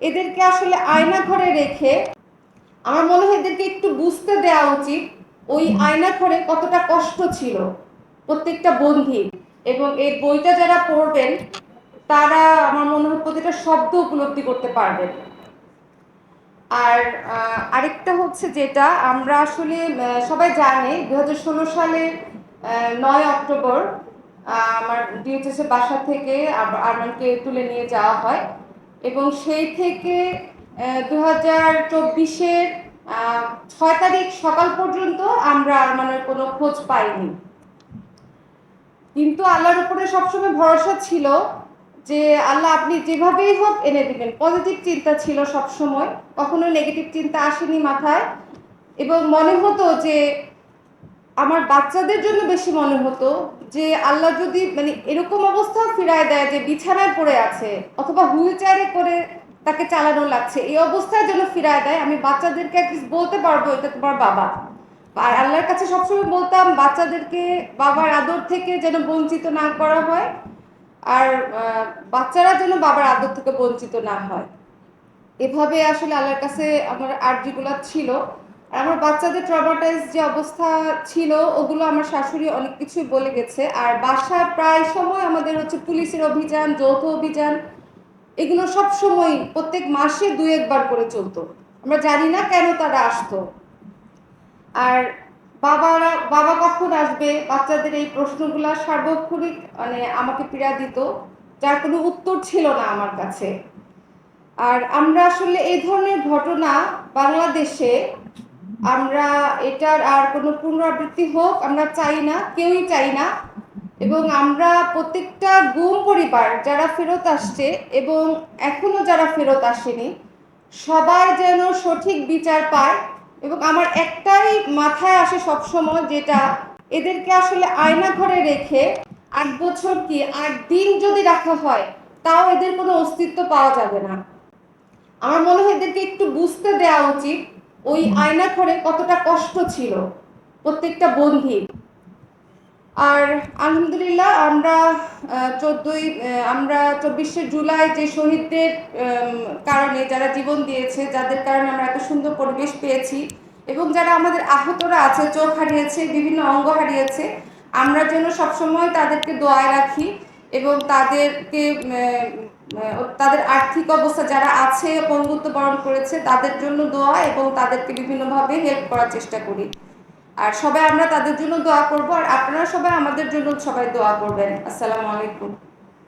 এদেরকে আসলে আয়না ঘরে রেখে আমার মনে হয় এদেরকে একটু বুঝতে দেওয়া উচিত ওই আয়না ঘরে কতটা কষ্ট ছিল প্রত্যেকটা বন্ধি। এবং এই বইটা যারা পড়বেন, তারা আমার মনে হয় প্রতিটা শব্দ উপলব্ধি করতে পারবেন। আর আরেকটা হচ্ছে যেটা, আমরা আসলে সবাই জানে দু হাজার ষোলো সালে নয় অক্টোবর আমার ডিএচএস এর বাসা থেকে আরমানকে তুলে নিয়ে যাওয়া হয়। এবং সেই থেকে দু হাজার চব্বিশের ছয় তারিখ সকাল পর্যন্ত আমরা আরমানের কোনো খোঁজ পাইনি। কিন্তু আল্লাহর উপরে সবসময় ভরসা ছিল যে, আল্লাহ আপনি যেভাবেই হোক এনে দিবেন। পজিটিভ চিন্তা ছিল সবসময় কখনো নেগেটিভ চিন্তা আসেনি মাথায়। এবং মনে হতো যে আমার বাচ্চাদের জন্য বেশি মনে হতো যে আল্লাহ যদি মানে এরকম অবস্থা ফিরায় দেয় যে বিছানায় পড়ে আছে অথবা হুইল চেয়ারে করে তাকে চালানো লাগছে, এই অবস্থায় যেন ফিরায় দেয়, আমি বাচ্চাদেরকে অ্যাটলিস্ট বলতে পারব এটা তোমার বাবা। আর আল্লাহর কাছে সবসময় বলতাম বাচ্চাদেরকে বাবার আদর থেকে যেন বঞ্চিত না করা হয়, আর বাচ্চারা যেন বাবার আদর থেকে বঞ্চিত না হয়। এভাবে আসলে আল্লাহর কাছে আমার আর্জিগুলো ছিল। আমার বাচ্চাদের ট্রমাটাইজ যে অবস্থা ছিল, ওগুলো আমার শাশুড়ি অনেক কিছুই বলে গেছে। আর বাসায় প্রায় সময় আমাদের হচ্ছে পুলিশের অভিযান, যৌথ অভিযান, এগুলো সব সময় প্রত্যেক মাসে দুই একবার করে চলতো। আমরা জানি না কেন তারা আসতো। আর বাবারা, বাবা কখন আসবে? বাচ্চাদের এই প্রশ্নগুলো সার্বক্ষণিক মানে আমাকে পীড়া দিত। যার কোনো উত্তর ছিল না আমার কাছে। আর আমরা আসলে এই ধরনের ঘটনা বাংলাদেশে আমরা এটার আর কোনো পুনরাবৃত্তি হোক, আমরা চাই না, কেউই চাই না। এবং আমরা প্রত্যেকটা গুম পরিবার যারা ফেরত আসছে এবং এখনও যারা ফেরত আসেনি, সবাই যেন সঠিক বিচার পায়। এবং আমার একটাই মাথায় আসে সবসময় যেটা, এদেরকে আসলে আয়না ঘরে রেখে আট বছর কি আট দিন যদি রাখা হয়, তাও এদের কোনো অস্তিত্ব পাওয়া যাবে না। আমার মনে হয় এদেরকে একটু বুঝতে দেওয়া উচিত ওই আয়না ঘরে কতটা কষ্ট ছিল প্রত্যেকটা বন্ধির আর আলহামদুলিল্লাহ আমরা চোদ্দই আমরা চব্বিশে জুলাই যে শহীদদের কারণে যারা জীবন দিয়েছে যাদের কারণে আমরা এত সুন্দর পরিবেশ পেয়েছি এবং যারা আমাদের আহতরা আছে চোখ হারিয়েছে বিভিন্ন অঙ্গ হারিয়েছে আমরা যেন সবসময় তাদেরকে দোয়ায় রাখি। এবং তাদেরকে তাদের আর্থিক অবস্থা যারা আছে পঙ্গুত্ব বরণ করেছে, তাদের জন্য দোয়া এবং তাদেরকে বিভিন্নভাবে হেল্প করার চেষ্টা করি। আর সবাই আমরা তাদের জন্য দোয়া করব, আর আপনারা সবাই আমাদের জন্য সবাই দোয়া করবেন। আসসালামু আলাইকুম।